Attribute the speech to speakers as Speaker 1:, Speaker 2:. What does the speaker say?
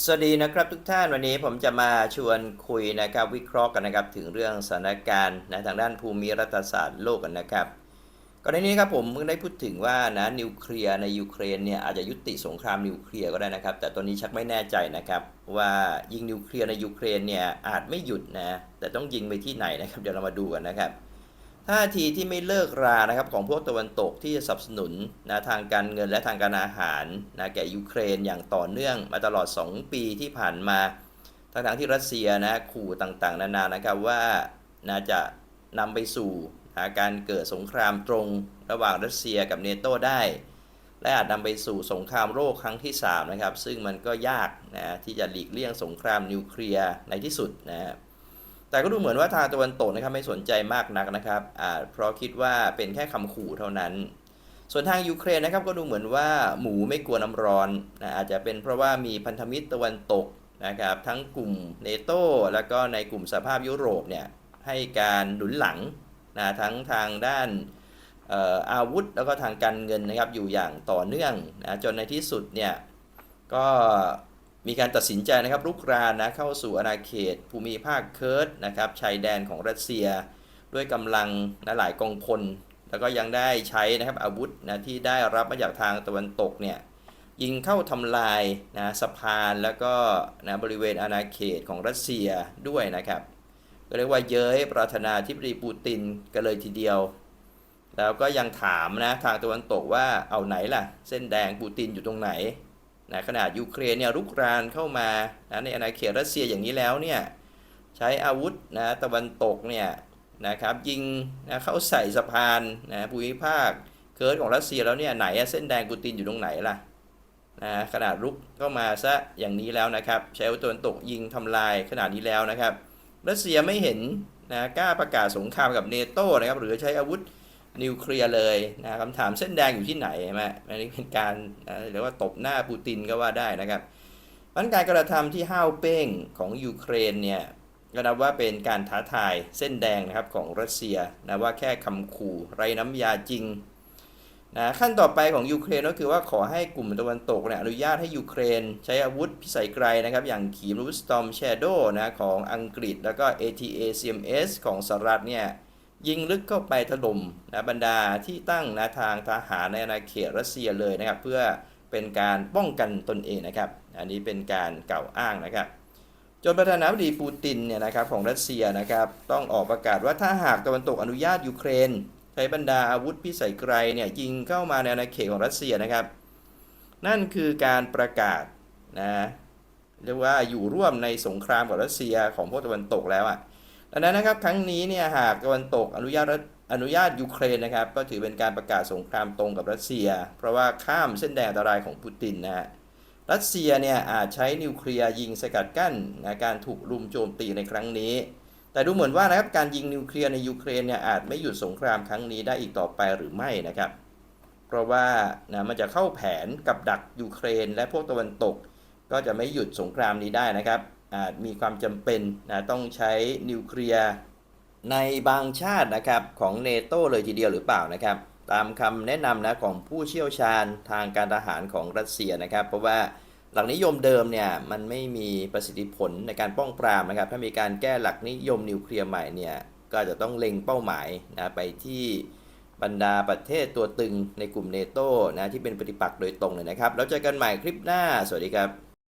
Speaker 1: สวัสดีนะครับทุกท่านวันนี้ผมจะมาชวนคุยนะครับวิเคราะห์กันนะครับถึงเรื่องสถานการณ์นะทางด้านภูมิรัฐศาสตร์โลกกันนะครับก่อนหน้านี้ครับผมเพิ่งได้พูดถึงว่านะนิวเคลียร์ในยูเครนเนี่ยอาจจะยุติสงครามนิวเคลียร์ก็ได้นะครับ แต่ตอนนี้ชักไม่แน่ใจนะครับว่ายิงนิวเคลียร์ในยูเครนเนี่ยอาจไม่หยุดนะแต่ต้องยิงไปที่ไหนนะครับเดี๋ยวเรามาดูกันนะครับ ท่าทีที่ไม่เลิกรานะครับของพวกตะวันตกที่จะสนับสนุนนะทางการเงินและทางการอาหารนะแก่ยูเครนอย่างต่อเนื่องมาตลอด 2 ปีที่ผ่านมาทั้งทที่รัสเซียนะขู่ต่างๆ นานานะครับว่านะจะนำไปสู่นะการเกิดสงครามตรงระหว่างรัสเซียกับเนโตได้ และอาจนำไปสู่สงครามโลกครั้งที่ 3 นะครับ ซึ่งมันก็ยากนะที่จะหลีกเลี่ยงสงครามนิวเคลียร์ในที่สุดนะครับ แต่ก็ดูเหมือนว่าทางตะวันตกนะครับไม่สนใจมากนักนะครับอ่าเพราะคิดว่าเป็นแค่คำขู่เท่านั้น ส่วนทางยูเครนนะครับก็ดูเหมือนว่าหมูไม่กลัวน้ำร้อนนะอาจจะเป็นเพราะว่ามีพันธมิตรตะวันตกนะครับทั้งกลุ่มเนโตแล้วก็ในกลุ่มสหภาพยุโรปเนี่ยให้การหนุนหลังนะทั้งทางด้านเอ่ออาวุธแล้วก็ทางการเงินนะครับอยู่อย่างต่อเนื่องนะจนในที่สุดเนี่ยก็ มีการตัดสินใจนะครับลุกรานนะเข้าสู่อาณาเขต ภูมิภาคเคิร์ดนะครับชายแดนของรัสเซีย ด้วยกำลังนะหลายกองพล แล้วก็ยังได้ใช้นะครับอาวุธนะที่ได้รับมาจากทางตะวันตกเนี่ยยิงเข้าทำลายนะสะพานแล้วก็นะบริเวณอาณาเขตของรัสเซียด้วยนะครับก็เรียกว่าเย้ยประธานาธิบดีปูตินกันเลยทีเดียว แล้วก็ยังถามนะทางตะวันตกว่าเอาไหนล่ะ เส้นแดงปูตินอยู่ตรงไหน นะขนาดยูเครนเนี่ยรุกรานเข้ามานะในอาณาเขตรัสเซียอย่างนี้แล้วเนี่ยใช้อาวุธนะตะวันตกเนี่ยนะครับยิงนะเข้าใส่สะพานนะภูมิภาคเคิร์ดของรัสเซียแล้วเนี่ยไหนเส้นแดงปูตินอยู่ตรงไหนล่ะนะขนาดรุกเข้ามาซะอย่างนี้แล้วนะครับใช้อาวุธตะวันตกยิงทำลายขนาดนี้แล้วนะครับรัสเซียไม่เห็นนะกล้าประกาศสงครามกับเนโตนะครับหรือใช้อาวุธ นิวเคลียร์เลยนะคำถามเส้นแดงอยู่ที่ไหนใช่ไหมอันนี้เป็นการเรียกว่าตบหน้าปูตินก็ว่าได้นะครับมันการกระทำที่ห้าวเป้งของยูเครนเนี่ยก็นับว่าเป็นการท้าทายเส้นแดงนะครับของรัสเซียนะว่าแค่คำขู่ไรน้ำยาจริงนะขั้นต่อไปของยูเครนก็คือว่าขอให้กลุ่มตะวันตกเนี่ยอนุญาตให้ยูเครน ใช้อาวุธพิสัยไกลนะครับอย่างขีปนาวุธ Storm Shadow นะของอังกฤษ แล้วก็ ATA CMS ของสหรัฐเนี่ย ยิงลึกเข้าไปถล่มนะบรรดาที่ตั้งนะทางทหารในอาณาเขตรัสเซียเลยนะครับ เพื่อเป็นการป้องกันตนเองนะครับ อันนี้เป็นการกล่าวอ้างนะครับ จนประธานาธิบดีปูตินเนี่ยนะครับของรัสเซียนะครับ ต้องออกประกาศว่าถ้าหากตะวันตกอนุญาตยูเครนใช้บรรดาอาวุธพิสัยไกลเนี่ยยิงเข้ามาในอาณาเขตของรัสเซียนะครับ นั่นคือการประกาศนะเรียกว่าอยู่ร่วมในสงครามกับรัสเซียของพวกตะวันตกแล้วอะ ดังนั้นนะครับครั้งนี้เนี่ยหากตะวันตกอนุญาตอนุญาตยูเครนนะครับ ก็ถือเป็นการประกาศสงครามตรงกับรัสเซีย เพราะว่าข้ามเส้นแดนอันตรายของปูตินนะฮะรัสเซียเนี่ยอาจใช้นิวเคลียร์ยิงสกัดกั้นนะการถูกรุมโจมตีในครั้งนี้ แต่ดูเหมือนว่านะครับการยิงนิวเคลียร์ในยูเครนเนี่ยอาจไม่หยุดสงครามครั้งนี้ได้อีกต่อไปหรือไม่นะครับ เพราะว่านะมันจะเข้าแผนกับดักยูเครน และพวกตะวันตก ก็จะไม่หยุดสงครามนี้ได้นะครับ อาจมีความจำเป็นนะต้องใช้นิวเคลียร์ในบางชาตินะครับของเนโตเลยทีเดียวหรือเปล่านะครับ ตามคำแนะนำนะของผู้เชี่ยวชาญทางการทหารของรัสเซียนะครับ เพราะว่าหลักนิยมเดิมเนี่ยมันไม่มีประสิทธิผลในการป้องปรามนะครับ ถ้ามีการแก้หลักนิยมนิวเคลียร์ใหม่เนี่ยก็จจะต้องเล็งเป้าหมายนะไปที่บรรดาประเทศตัวตึงในกลุ่มเนโตนะที่เป็นปฏิปักษ์โดยตรงเลยนะครับ แล้วเจอกันใหม่คลิปหน้า สวัสดีครับ